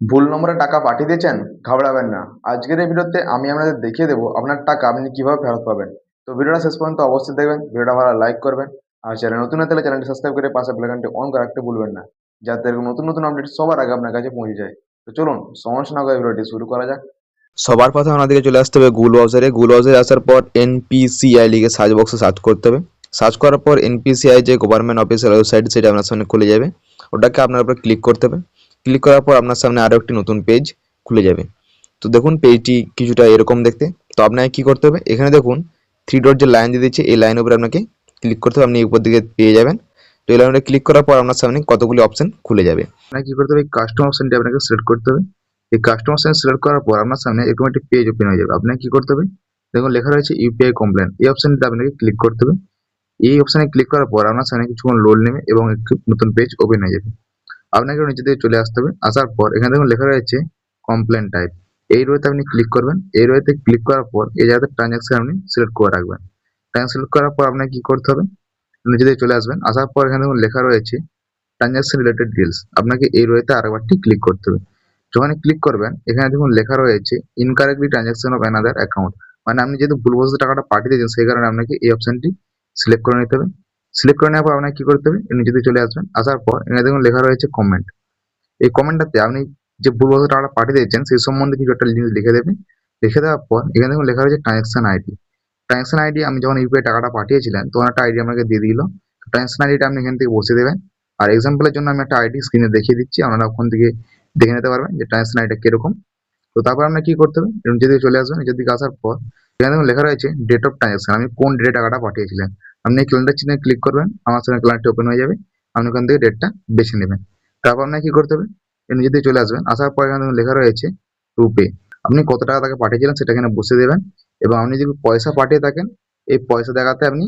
ভুল নম্বরে টাকা পাঠিয়ে দিয়েছেন ঘাবড়াবেন না। আজকের এই ভিডিওতে আমি আপনাদের দেখিয়ে দেবো আপনার টাকা আপনি কীভাবে ফেরত পাবেন। তো ভিডিওটা শেষ পর্যন্ত অবশ্যই দেখবেন, ভিডিওটা ভালো লাইক করবেন, আর চ্যানেল নতুন হলে চ্যানেলটি সাবস্ক্রাইব করে পাশে বেলাইকনটি অন করে রাখতে ভুলবেন না, যাতে নতুন নতুন আপডেট সবার আগে আপনার কাছে পৌঁছে যায়। তো চলুন, সমস্যা না করে ভিডিওটি শুরু করা যাক। সবার প্রথমে আমাদেরকে চলে আসতে হবে গুগল ব্রাউজারে গুগল ব্রাউজারে আসার পর এনপিসিআই লিখে সার্চ বক্সে সার্চ করতে হবে। সার্চ করার পর এনপিসিআই যে গভর্নমেন্ট অফিসিয়াল ওয়েবসাইট সেটা আপনার সামনে খুলে যাবে। ওটাকে আপনার উপর ক্লিক করতে হবে। ক্লিক করার পর আপনার সামনে আরও একটি নতুন পেজ খুলে যাবে। তো দেখুন পেজটি কিছুটা এরকম দেখতে। তো আপনাকে কি করতে হবে? এখানে দেখুন থ্রি ডট যে লাইন দিয়ে দিচ্ছে, এই লাইনের উপরে আপনাকে ক্লিক করতে হবে। আপনি উপর দিকে পেয়ে যাবেন। তো এই লাইনে ক্লিক করার পর আপনার সামনে কতগুলি অপশন খুলে যাবে। আপনাকে কি করতে হবে? কাস্টম অপশনটি আপনাকে সিলেক্ট করতে হবে। এই কাস্টম অপশন সিলেক্ট করার পর আপনার সামনে এরকম একটি পেজ ওপেন হয়ে যাবে। আপনাকে কি করতে হবে? দেখুন, লেখা রয়েছে ইউপিআই কমপ্লেন এই অপশনটিতে আপনাকে ক্লিক করতে হবে। এই অপশনে ক্লিক করার পর আপনার সামনে কিছুক্ষণ লোড নেবে এবং একটি নতুন পেজ ওপেন হয়ে যাবে। আপনাকে নিচে দিয়ে চলে আসতে হবে। আসার পর এখানে দেখুন লেখা রয়েছে কমপ্লেন টাইপ এই রোতে আপনি ক্লিক করবেন। এই রোতে ক্লিক করার পর এই জায়গাতে ট্রানজাকশন আপনি সিলেক্ট করে রাখবেন। ট্রানজাকশন সিলেক্ট করার পর আপনাকে কি করতে হবে? নিচে দিয়ে চলে আসবেন। আসার পর এখানে দেখুন লেখা রয়েছে ট্রানজাকশন রিলেটেড ডিলস আপনাকে এই রোতে আরেকবারটি ক্লিক করতে হবে। যখন ক্লিক করবেন, এখানে দেখুন লেখা রয়েছে incorrectly transaction of another account মানে আপনি যেহেতু ভুলবশত টাকাটা পাঠিয়ে দিয়েছেন, সেই কারণে আপনাকে এই অপশনটি সিলেক্ট করে নিতে হবে। সিলেক্ট করে নেওয়ার পর আপনাকে কি করতে হবে? দিয়ে চলে আসবেন। আসার পর এখানে দেখুন লেখা রয়েছে কমেন্ট এই কমেন্টটাতে আপনি যে ভুলবশত টাকাটা পাঠিয়ে দিয়েছেন, সেই সম্বন্ধে কিছু একটা জিনিস লিখে দেবেন। লিখে দেওয়ার পর এখানে দেখুন লেখা রয়েছে ট্রানজাকশন আইডি ট্রানজাকশন আইডি আমি যখন ইউপিআই টাকাটা পাঠিয়েছিলেন তখন একটা আইডি আমাকে দিয়ে দিল। ট্রানজাকশন আইডিটা আপনি এখান থেকে বসে দেবেন। আর এক্সাম্পলের জন্য আমি একটা আইডি স্ক্রিনে দেখিয়ে দিচ্ছি। আপনারা ওখান থেকে দেখে নিতে পারবেন যে ট্রানজাকশন আইডিটা কীরকম। তো তারপর আপনার কি করতে হবে? নিচে দিকে চলে আসবেন। নিচের দিকে আসার পর এখানে দেখুন লেখা রয়েছে ডেট অফ ট্রানজাকশন আমি কোন ডেটে টাকাটা পাঠিয়েছিলেন আপনি ক্যালেন্ডার চিহ্নে ক্লিক করবেন, আমার সঙ্গে ক্যালেন্ডারটি ওপেন হয়ে যাবে, আপনি ওখান থেকে ডেটটা বেছে নেবেন। তারপর আপনাকে কি করতে হবে? এর নিচে দিয়ে চলে আসবেন, আসার পর এখানে লেখা রয়েছে রুপে। আপনি কত টাকা তাকে পাঠিয়েছিলেন সেটা এখানে বসে দেবেন এবং আপনি যদি পয়সা পাঠিয়ে থাকেন, এই পয়সা দেখাতে আপনি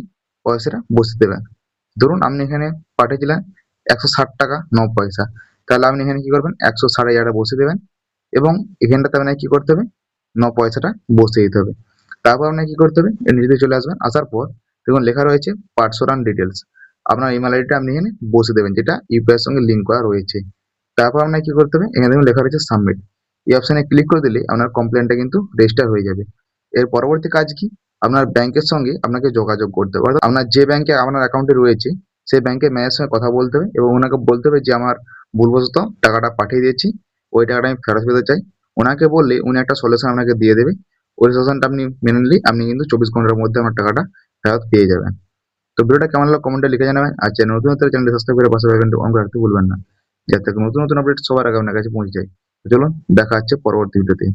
পয়সাটা বসে দেবেন। ধরুন আপনি এখানে পাঠিয়েছিলেন একশো ষাট টাকা ন পয়সা। তাহলে আপনি এখানে কি করবেন? একশো ষাট জায়গাটা বসে দেবেন এবং এখানটাতে আপনাকে কি করতে হবে? ন পয়সাটা বসে দিতে হবে। তারপর আপনাকে কি করতে হবে? এর নিচে দিয়ে চলে আসবেন, আসার পর দেখুন, লেখা রয়েছে পার্সোনাল ডিটেলস আপনার ইমেল আইডিটা আপনি এখানে বসে দেবেন, যেটা ইউপিআই এর সঙ্গে লিঙ্ক করা রয়েছে। তারপর আপনাকে কি করতে হবে? এখানে দেখুন, লেখা রয়েছে সাবমিট এই অপশনে ক্লিক করে দিলে আপনার কমপ্লেনটা কিন্তু রেজিস্টার হয়ে যাবে। এর পরবর্তী কাজ কি? আপনার ব্যাংকের সঙ্গে আপনাকে যোগাযোগ করতে হবে। অর্থাৎ আপনার যে ব্যাংকে আপনার অ্যাকাউন্টে রয়েছে, সেই ব্যাংকের ম্যানেজার সঙ্গে কথা বলতে হবে এবং ওনাকে বলতে হবে যে, আমার ভুলবশত টাকাটা পাঠিয়ে দিয়েছি। ওই টাকাটা আমি ফেরত পেতে চাই। ওনাকে বললে উনি একটা সলিউশন আপনাকে দিয়ে দেবে। ওই সলিউশনটা আপনি মেনে আপনি কিন্তু চব্বিশ ঘণ্টার মধ্যে আমার টাকাটা ফেরত পেয়ে যাবেন। তো ভিডিওটা কেমন লাগল কমেন্টে লিখে জানাবেন। আর চ্যানেল নতুন হতে চ্যানেলটি সাবস্ক্রাইব করে পাশে পাবেন অন রাখতে ভুলবেন না। যাতে নতুন নতুন আপডেট সবার আগে আপনার কাছে পৌঁছে যায়। চলুন, দেখা হচ্ছে পরবর্তী ভিডিওতে